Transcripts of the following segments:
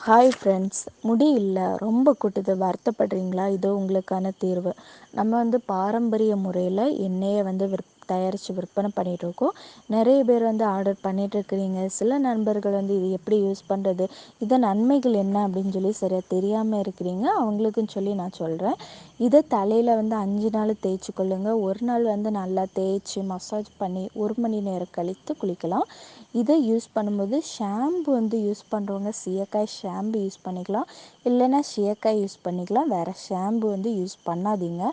Hi friends முடி இல்லை. ரொம்ப கொட்டுது வருத்தப்படுறீங்களா? இதோ உங்களுக்கான தீர்வு. நம்ம வந்து பாரம்பரிய முறையில் எண்ணெயை வந்து விற் தயாரித்து விற்பனை பண்ணிகிட்ருக்கோம் நிறைய பேர் வந்து ஆர்டர் பண்ணிகிட்ருக்கிறீங்க சில நண்பர்கள் வந்து இது எப்படி யூஸ் பண்ணுறது இதன் நன்மைகள் என்ன அப்படின்னு சொல்லி சரியாக தெரியாமல் இருக்கிறீங்க. அவங்களுக்குன்னு சொல்லி நான் சொல்கிறேன் இதை தலையில் வந்து அஞ்சு நாள் தேய்ச்சி கொள்ளுங்கள் ஒரு நாள் வந்து நல்லா தேய்ச்சி மசாஜ் பண்ணி ஒரு மணி நேரம் கழித்து குளிக்கலாம். இதை யூஸ் பண்ணும்போது ஷாம்பு வந்து யூஸ் பண்ணுறவங்க சீயக்காய் ஷாம்பு யூஸ் பண்ணிக்கலாம். இல்லைன்னா சீயக்காய் யூஸ் பண்ணிக்கலாம். வேறு ஷாம்பு வந்து யூஸ் பண்ணாதீங்க.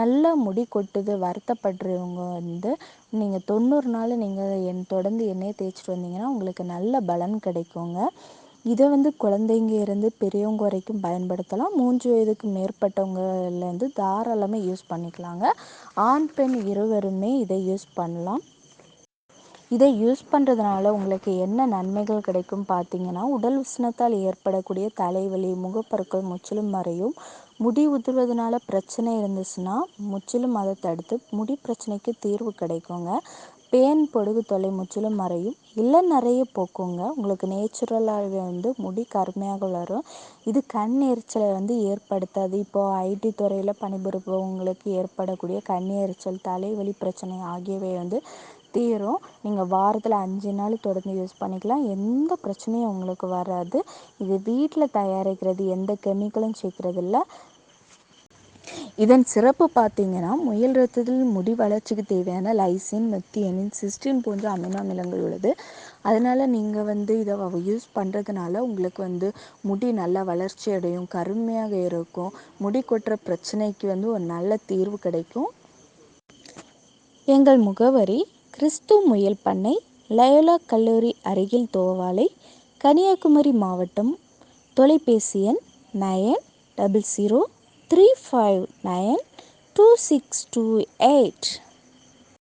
நல்லா முடி கொட்டுது வருத்தப்படுறவங்க வந்து நீங்கள் தொண்ணூறு நாள் நீங்கள் என் தொடர்ந்து எண்ணெயை தேய்ச்சிட்டு வந்தீங்கன்னா உங்களுக்கு நல்ல பலன் கிடைக்குங்க. இதை வந்து குழந்தைங்க இருந்து பெரியவங்க வரைக்கும் பயன்படுத்தலாம். மூன்று வயதுக்கு மேற்பட்டவங்கலேருந்து தாராளமாக யூஸ் பண்ணிக்கலாங்க. ஆண் பெண் இருவருமே இதை யூஸ் பண்ணலாம். இதை யூஸ் பண்ணுறதுனால உங்களுக்கு என்ன நன்மைகள் கிடைக்கும் பார்த்தீங்கன்னா உடல் உஷ்ணத்தால் ஏற்படக்கூடிய தலைவலி முகப்பருக்கள் முற்றிலும் மறையும். முடி உதிர்வதனால பிரச்சனை இருந்துச்சுன்னா முற்றிலும் அதை தடுத்து முடி பிரச்சனைக்கு தீர்வு கிடைக்குங்க. பேன் பொடுகு தொல்லை முற்றிலும் மறையும். இல்லை நிறைய போக்குங்க. உங்களுக்கு நேச்சுரலாகவே வந்து முடி கருமையாக வளரும். இது கண் எரிச்சலை வந்து ஏற்படுத்தாது. இப்போது ஐடி துறையில் பணிபுரிபவங்களுக்கு ஏற்படக்கூடிய கண் எரிச்சல் தலைவலி பிரச்சனை ஆகியவை வந்து தீரும். நீங்கள் வாரத்தில் அஞ்சு நாள் தொடர்ந்து யூஸ் பண்ணிக்கலாம். எந்த பிரச்சனையும் உங்களுக்கு வராது. இது வீட்டில் தயாரிக்கிறது எந்த கெமிக்கலும் சேர்க்குறதில்ல. இதன் சிறப்பு பார்த்தீங்கன்னா முயல் ரத்தத்தில் முடி வளர்ச்சிக்கு தேவையான லைசின் மெத்தியனின் சிஸ்டின் போன்ற அமினோ அமிலங்கள் உள்ளது. அதனால் நீங்கள் வந்து இதை யூஸ் பண்ணுறதுனால உங்களுக்கு வந்து முடி நல்லா வளர்ச்சி அடையும் கருமையாக இருக்கும். முடி கொட்டுற பிரச்சனைக்கு வந்து ஒரு நல்ல தீர்வு கிடைக்கும். எங்கள் முகவரி கிறிஸ்து முயல் பண்ணை லயோலா கல்லூரி அருகில் தோவாலை கன்னியாகுமரி மாவட்டம் தொலைபேசி எண் nine double zero three five nine two six two eight.